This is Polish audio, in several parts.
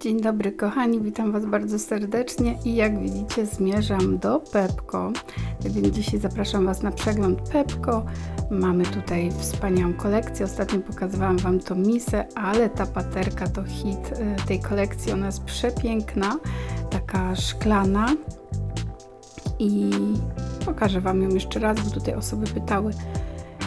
Dzień dobry kochani, witam Was bardzo serdecznie i jak widzicie zmierzam do Pepko, więc dzisiaj zapraszam Was na przegląd Pepko. Mamy tutaj wspaniałą kolekcję, ostatnio pokazywałam Wam to misę, ale ta paterka to hit y, tej kolekcji, ona jest przepiękna, taka szklana i pokażę Wam ją jeszcze raz, bo tutaj osoby pytały,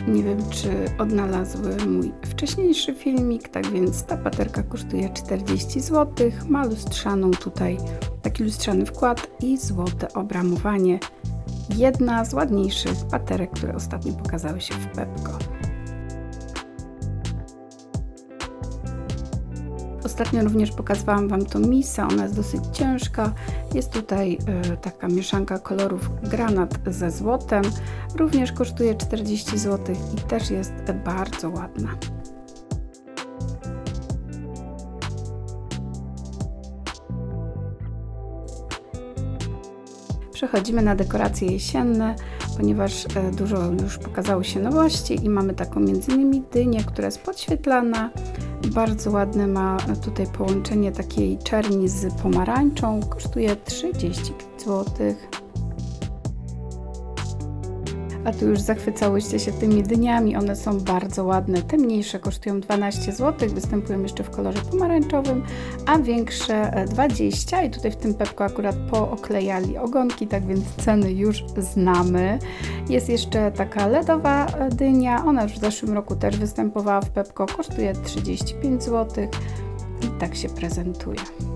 nie wiem, czy odnalazły mój wcześniejszy filmik, tak więc ta paterka kosztuje 40 zł. Ma lustrzaną tutaj taki lustrzany wkład i złote obramowanie. Jedna z ładniejszych paterek, które ostatnio pokazały się w Pepko. Ostatnio również pokazywałam Wam tą misę, ona jest dosyć ciężka. Jest tutaj y, taka mieszanka kolorów granat ze złotem. Również kosztuje 40 zł i też jest bardzo ładna. Przechodzimy na dekoracje jesienne, ponieważ e, dużo już pokazało się nowości i mamy taką m.in. dynię, która jest podświetlana. Bardzo ładne ma tutaj połączenie takiej czerni z pomarańczą. Kosztuje 35 zł. A tu już zachwycałyście się tymi dyniami, one są bardzo ładne. Te mniejsze kosztują 12 zł, występują jeszcze w kolorze pomarańczowym, a większe 20 i tutaj w tym pepku akurat pooklejali ogonki, tak więc ceny już znamy. Jest jeszcze taka ledowa dynia, ona już w zeszłym roku też występowała w Pepko, kosztuje 35 zł i tak się prezentuje.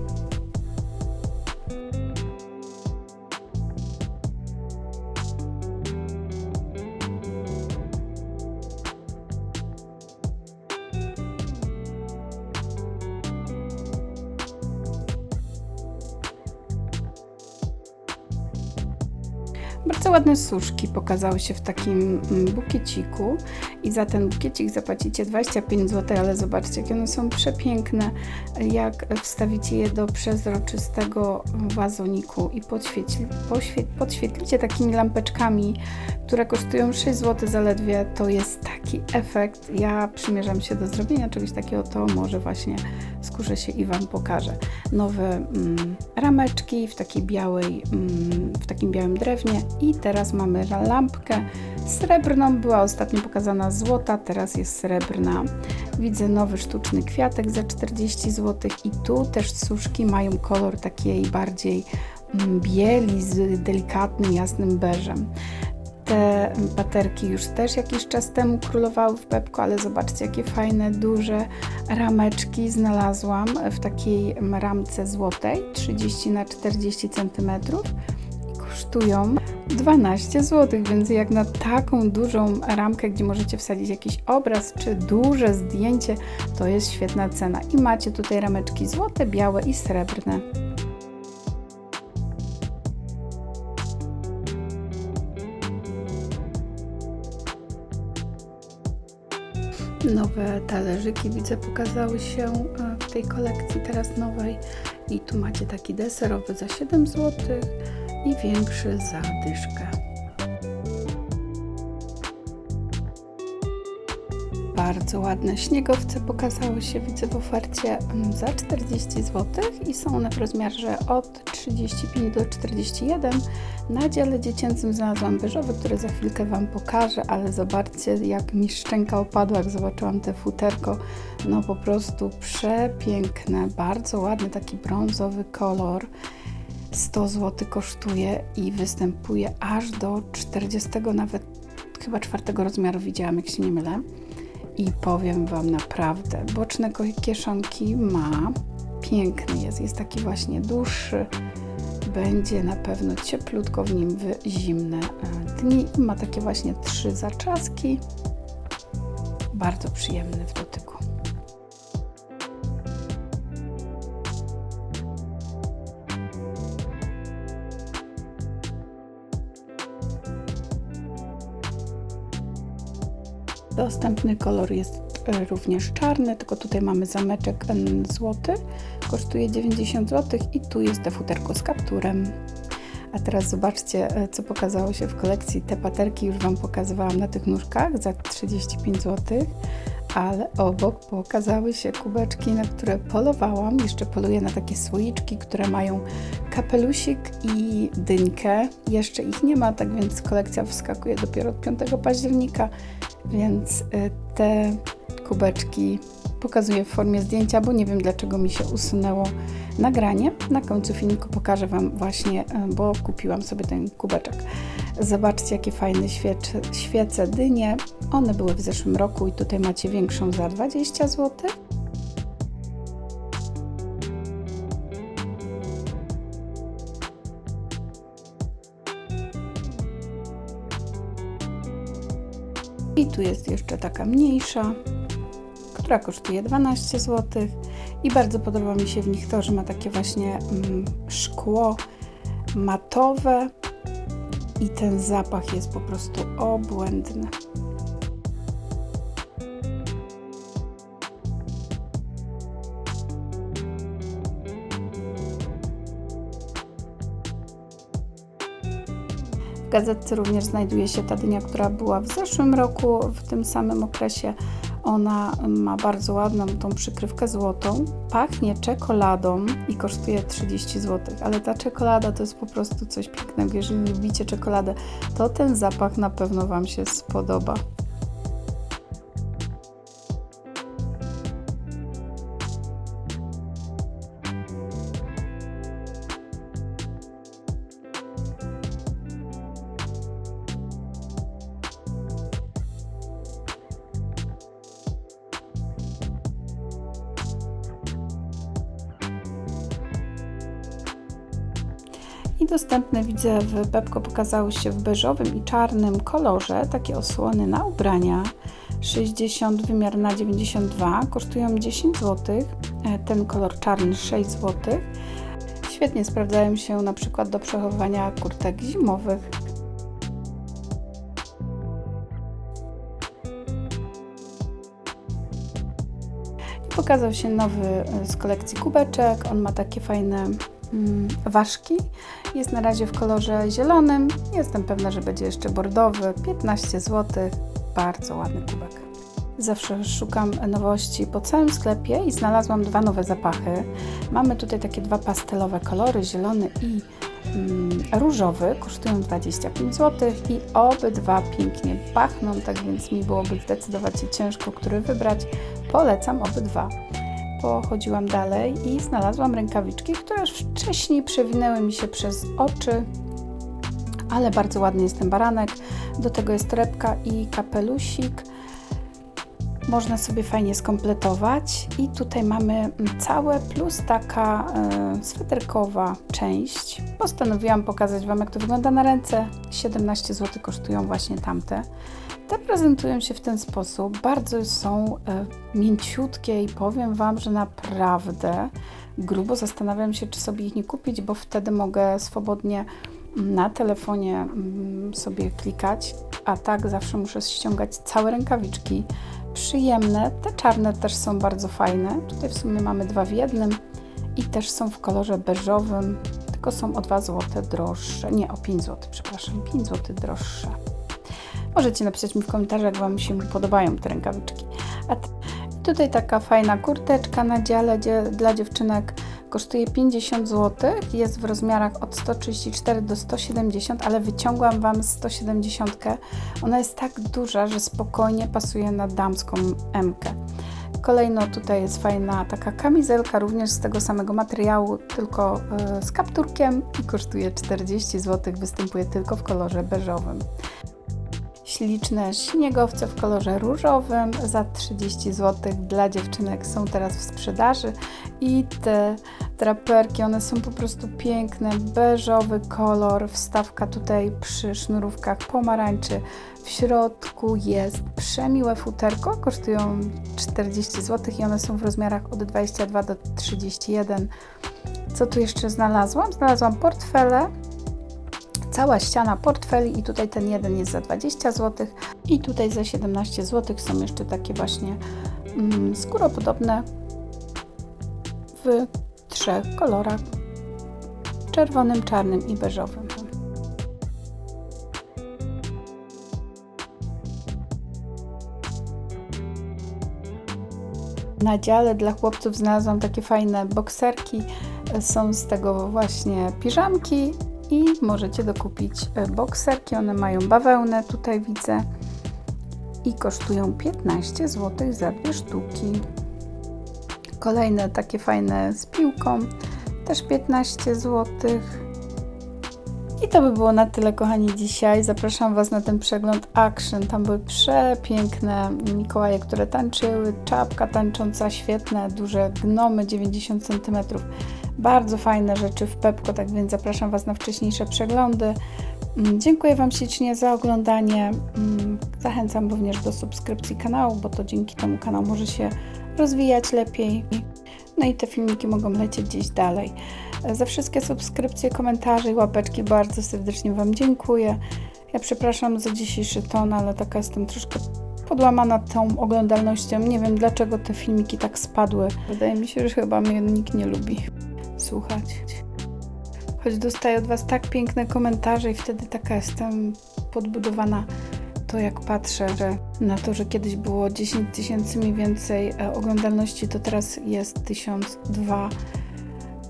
Bardzo ładne suszki pokazały się w takim mm, bukieciku i za ten bukiecik zapłacicie 25 zł, ale zobaczcie, jakie one są przepiękne. Jak wstawicie je do przezroczystego wazoniku i podświetli, podświetlicie takimi lampeczkami, które kosztują 6 zł zaledwie, to jest taki efekt. Ja przymierzam się do zrobienia czegoś takiego, to może właśnie skuszę się i Wam pokażę. Nowe mm, rameczki w takiej białej, mm, w takim białym drewnie i teraz mamy lampkę srebrną, była ostatnio pokazana złota, teraz jest srebrna. Widzę nowy sztuczny kwiatek za 40 zł i tu też suszki mają kolor takiej bardziej mm, bieli z delikatnym, jasnym beżem. Te paterki już też jakiś czas temu królowały w Pepko, ale zobaczcie jakie fajne, duże rameczki znalazłam w takiej ramce złotej 30 na 40 cm kosztują 12 zł, więc jak na taką dużą ramkę, gdzie możecie wsadzić jakiś obraz czy duże zdjęcie, to jest świetna cena. I macie tutaj rameczki złote, białe i srebrne. Nowe talerzyki widzę pokazały się e, w tej kolekcji teraz nowej i tu macie taki deserowy za 7 zł i większy za dyszkę. Bardzo ładne śniegowce pokazały się, widzę w ofercie mm, za 40 zł i są one w rozmiarze od 35 do 41. Na dziale dziecięcym znalazłam beżowy, który za chwilkę Wam pokażę, ale zobaczcie jak mi szczęka opadła, jak zobaczyłam te futerko. No po prostu przepiękne, bardzo ładny taki brązowy kolor. 100 zł kosztuje i występuje aż do 40, nawet chyba czwartego rozmiaru widziałam, jak się nie mylę. I powiem Wam naprawdę, boczne kieszonki ma, piękny jest, jest taki właśnie dłuższy, będzie na pewno cieplutko w nim w zimne e, dni ma takie właśnie trzy zaczaski, bardzo przyjemny w dotyku. Dostępny kolor jest również czarny, tylko tutaj mamy zameczek złoty, kosztuje 90 zł i tu jest te futerko z kapturem. A teraz zobaczcie, e, co pokazało się w kolekcji. Te paterki już Wam pokazywałam na tych nóżkach za 35 zł, ale obok pokazały się kubeczki, na które polowałam. Jeszcze poluję na takie słoiczki, które mają kapelusik i dynkę. Jeszcze ich nie ma, tak więc kolekcja wskakuje dopiero od 5 października, więc y, te kubeczki pokazuję w formie zdjęcia, bo nie wiem dlaczego mi się usunęło nagranie. Na końcu filmiku pokażę Wam właśnie, y, bo kupiłam sobie ten kubeczek. Zobaczcie, jakie fajne świece, świece dynie. One były w zeszłym roku i tutaj macie większą za 20 zł. I tu jest jeszcze taka mniejsza, która kosztuje 12 zł. I bardzo podoba mi się w nich to, że ma takie właśnie mm, szkło matowe i ten zapach jest po prostu obłędny. W gazetce również znajduje się ta dynia, która była w zeszłym roku, w tym samym okresie. Ona ma bardzo ładną tą przykrywkę złotą, pachnie czekoladą i kosztuje 30 zł, ale ta czekolada to jest po prostu coś pięknego. Jeżeli lubicie czekoladę, to ten zapach na pewno Wam się spodoba. I dostępne widzę w Pepko pokazały się w beżowym i czarnym kolorze, takie osłony na ubrania. 60 wymiar na 92 kosztują 10 zł, e, ten kolor czarny 6 zł. Świetnie sprawdzają się na przykład do przechowywania kurtek zimowych. Pokazał się nowy e, z kolekcji kubeczek. On ma takie fajne ważki. Jest na razie w kolorze zielonym. Jestem pewna, że będzie jeszcze bordowy. 15 zł. Bardzo ładny kubek. Zawsze szukam nowości po całym sklepie i znalazłam dwa nowe zapachy. Mamy tutaj takie dwa pastelowe kolory, zielony i mm, różowy. Kosztują 25 zł i obydwa pięknie pachną, tak więc mi byłoby zdecydować się ciężko, który wybrać. Polecam obydwa pochodziłam dalej i znalazłam rękawiczki, które już wcześniej przewinęły mi się przez oczy, ale bardzo ładny jest ten baranek. Do tego jest torebka i kapelusik. Można sobie fajnie skompletować i tutaj mamy całe plus taka y, sweterkowa część. Postanowiłam pokazać Wam jak to wygląda na ręce. 17 zł kosztują właśnie tamte. Te prezentują się w ten sposób. Bardzo są e, mięciutkie i powiem Wam, że naprawdę grubo zastanawiam się, czy sobie ich nie kupić, bo wtedy mogę swobodnie na telefonie mm, sobie klikać, a tak zawsze muszę ściągać całe rękawiczki. Przyjemne, te czarne też są bardzo fajne. Tutaj w sumie mamy dwa w jednym i też są w kolorze beżowym, tylko są o 2 zł droższe. Nie, o 5 zł, przepraszam, 5 zł droższe. Możecie napisać mi w komentarzach, jak Wam się podobają te rękawiczki. A tutaj taka fajna kurteczka na dziale dla dziewczynek kosztuje 50 zł. Jest w rozmiarach od 134 do 170, ale wyciągłam Wam 170. Ona jest tak duża, że spokojnie pasuje na damską M. Kolejno tutaj jest fajna taka kamizelka, również z tego samego materiału, tylko yy, z kapturkiem i kosztuje 40 zł. Występuje tylko w kolorze beżowym śliczne śniegowce w kolorze różowym. Za 30 zł dla dziewczynek są teraz w sprzedaży. I te draperki, one są po prostu piękne, beżowy kolor, wstawka tutaj przy sznurówkach pomarańczy, w środku jest przemiłe futerko, kosztują 40 zł i one są w rozmiarach od 22 do 31. Co tu jeszcze znalazłam? Znalazłam portfele cała ściana portfeli i tutaj ten jeden jest za 20 zł i tutaj za 17 zł są jeszcze takie właśnie mm, skóropodobne w trzech kolorach czerwonym, czarnym i beżowym. Na dziale dla chłopców znalazłam takie fajne bokserki. Są z tego właśnie piżamki i możecie dokupić e, bokserki. One mają bawełnę, tutaj widzę. I kosztują 15 zł za dwie sztuki. Kolejne takie fajne z piłką, też 15 zł. I to by było na tyle, kochani, dzisiaj. Zapraszam Was na ten przegląd Action. Tam były przepiękne Mikołaje, które tańczyły, czapka tańcząca, świetne, duże gnomy 90 cm. Bardzo fajne rzeczy w Pepko, tak więc zapraszam Was na wcześniejsze przeglądy. Mm, Dziękuję Wam ślicznie za oglądanie. Mm, Zachęcam również do subskrypcji kanału, bo to dzięki temu kanał może się rozwijać lepiej. No i te filmiki mogą lecieć gdzieś dalej. Za wszystkie subskrypcje, komentarze i łapeczki bardzo serdecznie Wam dziękuję. Ja przepraszam za dzisiejszy ton, ale taka jestem troszkę podłamana tą oglądalnością. Nie wiem dlaczego te filmiki tak spadły. Wydaje mi się, że chyba mnie nikt nie lubi słuchać. Choć dostaję od Was tak piękne komentarze i wtedy taka jestem podbudowana to jak patrzę na to, że kiedyś było 10 tysięcy mniej więcej e, oglądalności, to teraz jest 1002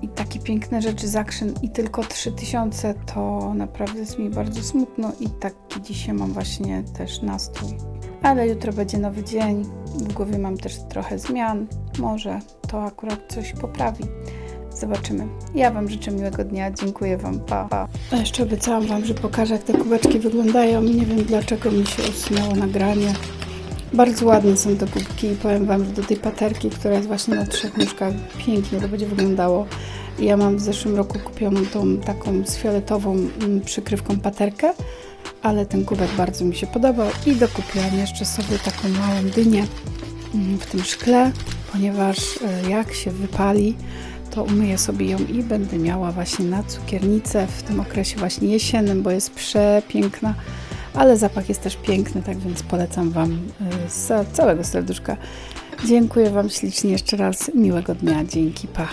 i takie piękne rzeczy z action i tylko 3000, to naprawdę jest mi bardzo smutno i taki dzisiaj mam właśnie też nastrój. Ale jutro będzie nowy dzień, w głowie mam też trochę zmian, może to akurat coś poprawi. Zobaczymy. Ja Wam życzę miłego dnia. Dziękuję Wam. Pa. pa. Jeszcze obiecałam Wam, że pokażę, jak te kubeczki wyglądają. Nie wiem dlaczego mi się usunęło nagranie. Bardzo ładne są te kubki i powiem Wam, że do tej paterki, która jest właśnie na trzech nóżkach, pięknie to będzie wyglądało. Ja mam w zeszłym roku kupioną tą taką z fioletową mm, przykrywką paterkę, ale ten kubek bardzo mi się podobał i dokupiłam jeszcze sobie taką małą dynię mm, w tym szkle, ponieważ e, jak się wypali, to umyję sobie ją i będę miała właśnie na cukiernicę w tym okresie właśnie jesiennym, bo jest przepiękna, ale zapach jest też piękny, tak więc polecam Wam y, z całego serduszka. Dziękuję Wam ślicznie jeszcze raz, miłego dnia, dzięki, pa.